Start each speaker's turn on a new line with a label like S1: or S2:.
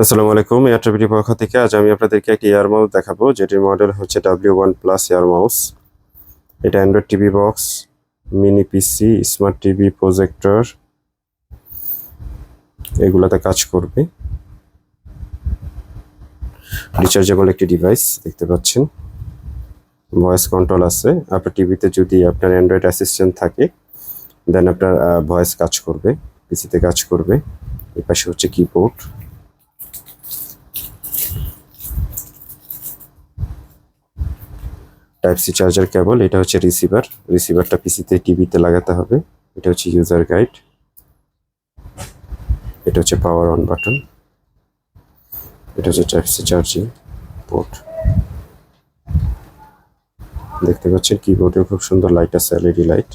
S1: আসসালামু আলাইকুম এয়ারট্রাভিটির পক্ষ থেকে আজ আমি আপনাদেরকে একটি এয়ার মাউস দেখাবো, যেটির মডেল হচ্ছে W one plus air mouse এটা Android TV box mini PC smart TV projector এগুলাতে কাজ করবে। রিচার্জেবল একটি ডিভাইস দেখতে পাচ্ছেন। ভয়েস কন্ট্রোল আছে। আপনার টিভিতে যদি আপনার অ্যান্ড্রয়েড অ্যাসিস্ট্যান্ট থাকে দেন আপনার ভয়েস কাজ করবে পিসিতে কাজ করবে। এই পাশে হচ্ছে keyboard type C charger cable এটা হচ্ছে রিসিভার রিসিভারটা পিসিতে টিভিতে লাগাতে হবে। এটা হচ্ছে ইউজার গাইড এটা হচ্ছে পাওয়ার অন বাটন এটা হচ্ছে টাইপ সি চার্জিং পোর্ট দেখতে পাচ্ছেন কিবোর্ডে খুব সুন্দর লাইট আছে এলইডি লাইট